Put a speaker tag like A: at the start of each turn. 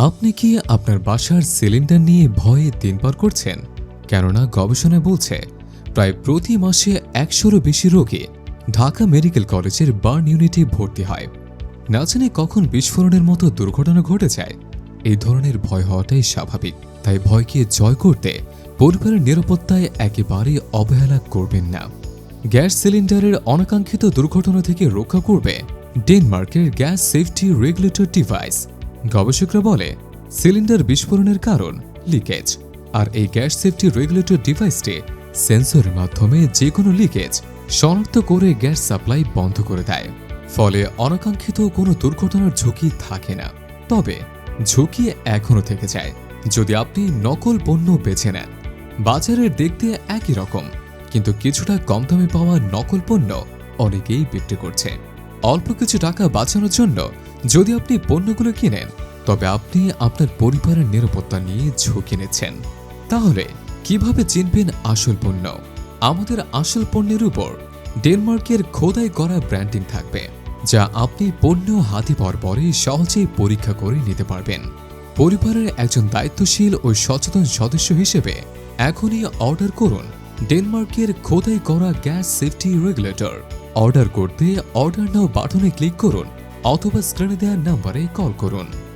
A: আপনি কি আপনার বাসার সিলিন্ডার নিয়ে ভয়ে দিন পার করছেন? কেননা গবেষণায় বলছে, প্রায় প্রতি মাসে একশোরও বেশি রোগী ঢাকা মেডিকেল কলেজের বার্ন ইউনিটে ভর্তি হয়। না জানি কখন বিস্ফোরণের মতো দুর্ঘটনা ঘটে যায়? এই ধরনের ভয় হওয়াটাই স্বাভাবিক। তাই ভয়কে জয় করতে পরিবারের নিরাপত্তায় একেবারে অবহেলা করবেন না। গ্যাস সিলিন্ডারের অনাকাঙ্ক্ষিত দুর্ঘটনা থেকে রক্ষা করবে ডেনমার্কের গ্যাস সেফটি রেগুলেটর ডিভাইস। গবেষকরা বলে, সিলিন্ডার বিস্ফোরণের কারণ লিকেজ। আর এই গ্যাস সেফটি রেগুলেটর ডিভাইসটি সেন্সরের মাধ্যমে যে কোনো লিকেজ শনাক্ত করে গ্যাস সাপ্লাই বন্ধ করে দেয়। ফলে অনাকাঙ্ক্ষিত কোনো দুর্ঘটনার ঝুঁকি থাকে না। তবে ঝুঁকি এখনও থেকে যায়, যদি আপনি নকল পণ্য বেছে নেন। বাজারের দেখতে একই রকম, কিন্তু কিছুটা কম দামে পাওয়া নকল পণ্য অনেকেই বিক্রি করছে। অল্প কিছু টাকা বাঁচানোর জন্য যদি আপনি পণ্যগুলো কিনেন, তবে আপনি আপনার পরিবারের নিরাপত্তা নিয়ে ঝুঁকি নিচ্ছেন। তাহলে, কীভাবে চিনবেন আসল পণ্য? আমাদের আসল পণ্যের উপর ডেনমার্কের খোদাই করা ব্র্যান্ডিং থাকবে, যা আপনি পণ্য হাতে পাওয়ার পরে সহজেই পরীক্ষা করে নিতে পারবেন। পরিবারের একজন দায়িত্বশীল ও সচেতন সদস্য হিসেবে এখনই অর্ডার করুন ডেনমার্কের খোদাই করা গ্যাস সেফটি রেগুলেটর। অর্ডার করতে অর্ডার নাও বাটনে ক্লিক করুন অথবা স্ক্রিনে দেওয়ার নম্বরে কল করুন।